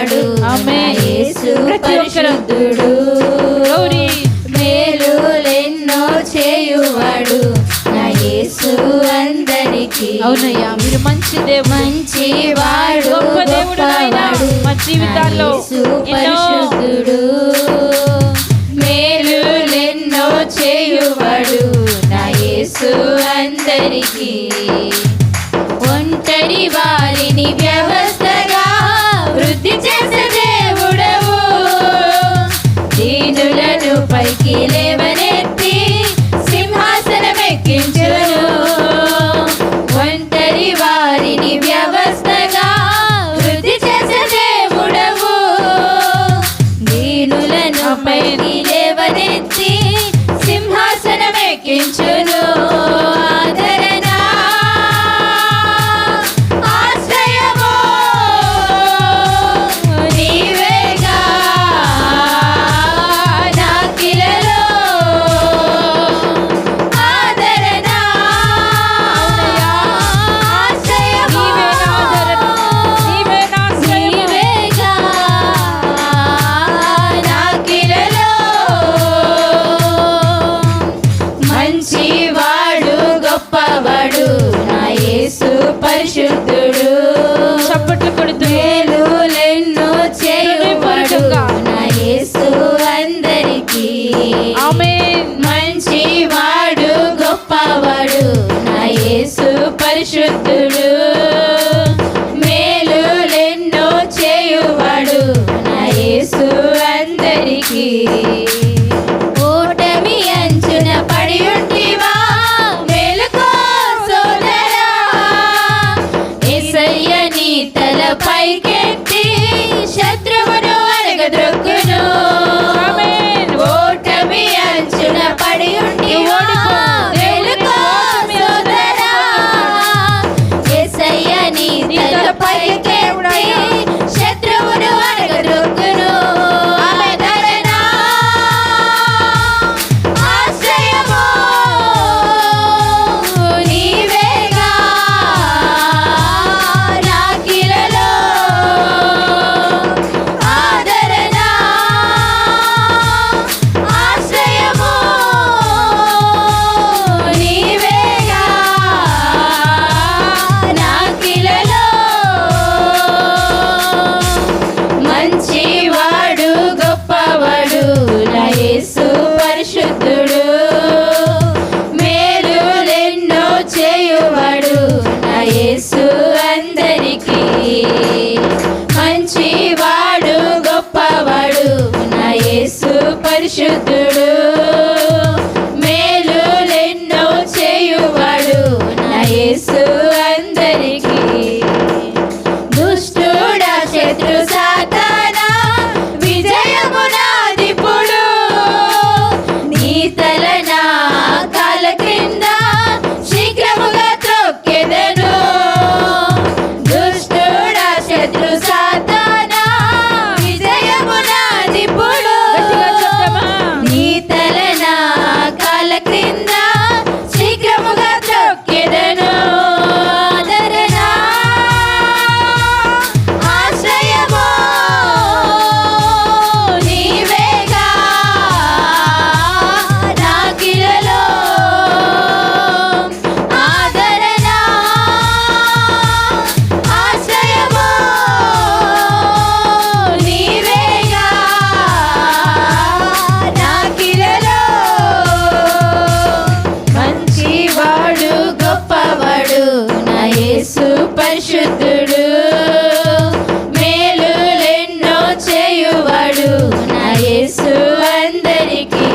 వాడు యేసు మేలు ఎన్నో చేయువాడు నా యేసు అందరికి. అవునయ్యా మీరు మంచి దేవుడు. మంచి వాడు గొప్ప దేవుడు మా జీవితాల్లో. పరిశుద్ధుడు. మేలులెన్నో చేయువాడు నా యేసు అందరికి. ఒంటరి వారిని వ్యవస్థ చేతులను పైకి లేవ తలపైకెత్తి శత్రు sugar. పరిశుద్ధుడు. మేలులెన్నో చేయువాడు నా యేసు అందరికీ.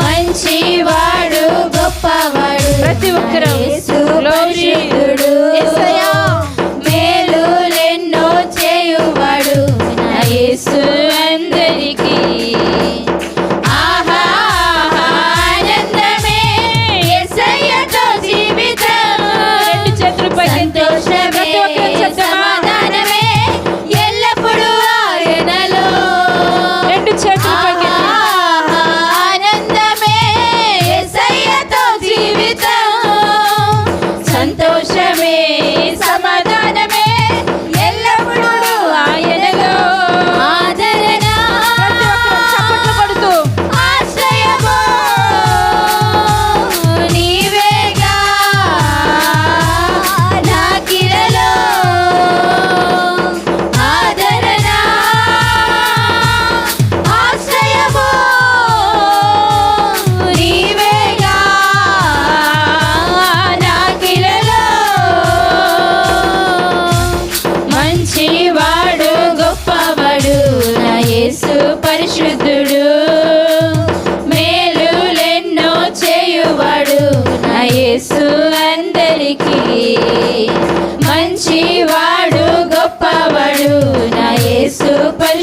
మంచివాడు గొప్పవాడు ప్రతి ఒక్కరూ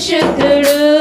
పరిశుద్ధుడు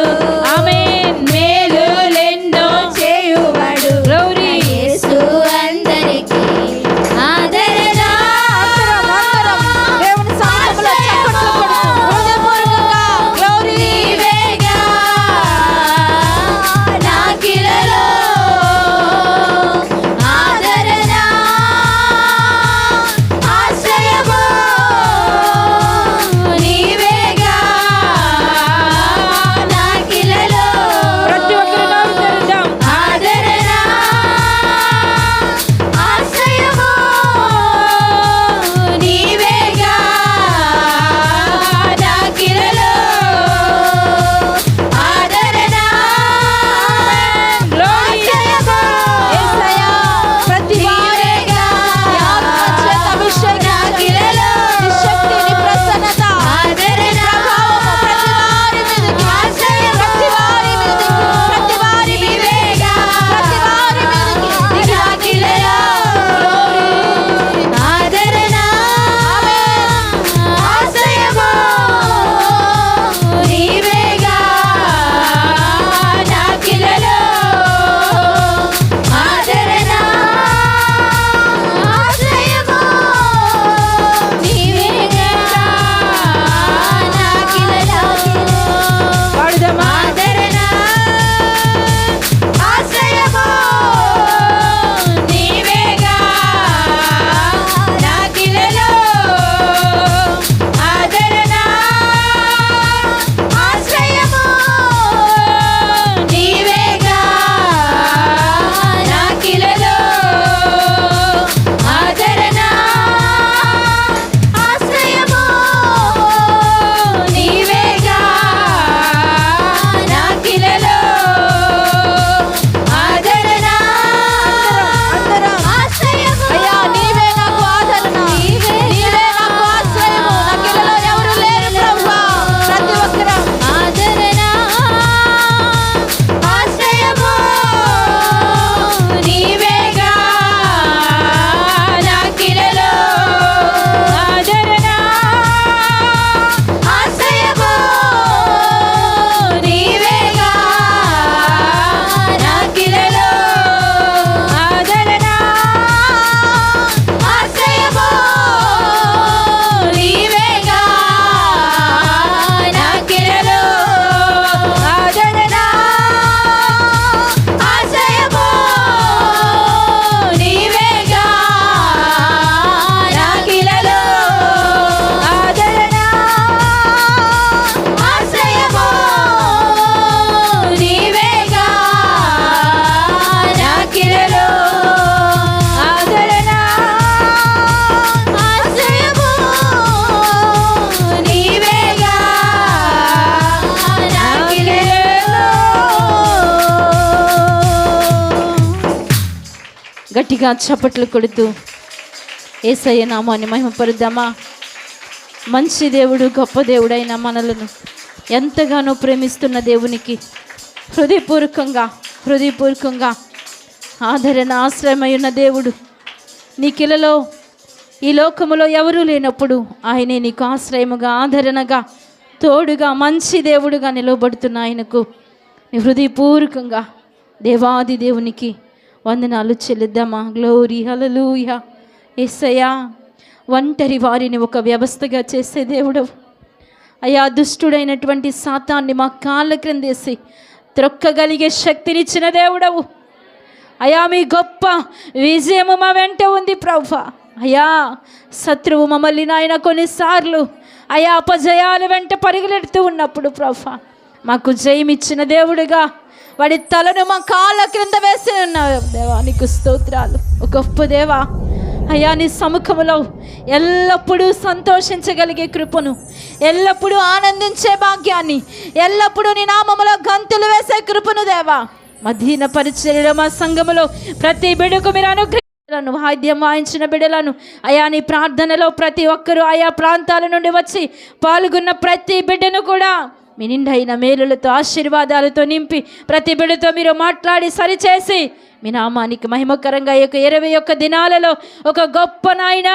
గట్టిగా చప్పట్లు కొడుతూ ఏసయ్య నామాన్ని మహిమపరుద్దామా? మంచి దేవుడు గొప్ప దేవుడైన మనలను ఎంతగానో ప్రేమిస్తున్న దేవునికి హృదయపూర్వకంగా హృదయపూర్వకంగా ఆదరణ ఆశ్రయమై ఉన్న దేవుడు నీ కిలలో ఈ లోకములో ఎవరూ లేనప్పుడు ఆయనే నీకు ఆశ్రయముగా ఆదరణగా తోడుగా మంచి దేవుడుగా నిలవబడుతున్న ఆయనకు నీ హృదయపూర్వకంగా దేవాది దేవునికి వందనాలు చెల్లిద్దామా? గ్లోరీ హలలుయ ఎస్సయా ఒంటరి వారిని ఒక వ్యవస్థగా చేసే దేవుడవు. అయా దుష్టుడైనటువంటి సాతాన్ని మా కాళ్ళ క్రిందేసి త్రొక్కగలిగే శక్తినిచ్చిన దేవుడవు. అయా మీ గొప్ప విజయము మా వెంట ఉంది ప్రభ అయా శత్రువు మమ్మల్ని నాయన కొన్నిసార్లు అయా అపజయాల వెంట పరిగెడుతూ ఉన్నప్పుడు ప్రభ మాకు జయమిచ్చిన దేవుడుగా వాడి తలను మా కాళ్ళ క్రింద వేసి ఉన్నావు. దేవా నీకు స్తోత్రాలు. ఓ గొప్ప దేవా అయ్యా నీ సముఖములో ఎల్లప్పుడూ సంతోషించగలిగే కృపను ఎల్లప్పుడూ ఆనందించే భాగ్యాన్ని ఎల్లప్పుడూ నీ నామములో గంతులు వేసే కృపను దేవా. మధీన పరిచర్య మా సంఘములో ప్రతి బిడుకు మీరు అనుగ్రహాలను వాయిద్యం వాయించిన బిడలను. అయా నీ ప్రార్థనలో ప్రతి ఒక్కరూ ఆయా ప్రాంతాల నుండి వచ్చి పాల్గొన్న ప్రతి బిడ్డను కూడా మీ నిండైన మేలులతో ఆశీర్వాదాలతో నింపి ప్రతి బిడ్డతో మీరు మాట్లాడి సరిచేసి మీ నామానికి మహిమకరంగా ఈ యొక్క ఇరవై ఒక్క దినాలలో ఒక గొప్ప నాయన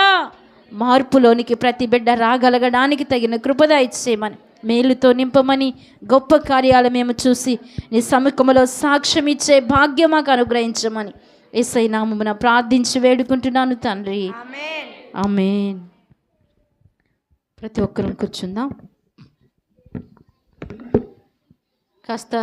మార్పులోనికి ప్రతి బిడ్డ రాగలగడానికి తగిన కృపద ఇచ్చేయమని మేలుతో నింపమని గొప్ప కార్యాలు మేము చూసి నీ సముఖములో సాక్ష్యం ఇచ్చే భాగ్యం మాకు అనుగ్రహించమని ఎస్ఐ నామమున ప్రార్థించి వేడుకుంటున్నాను తండ్రి. ఆమేన్. ప్రతి ఒక్కరం కూర్చుందాం. కాస్త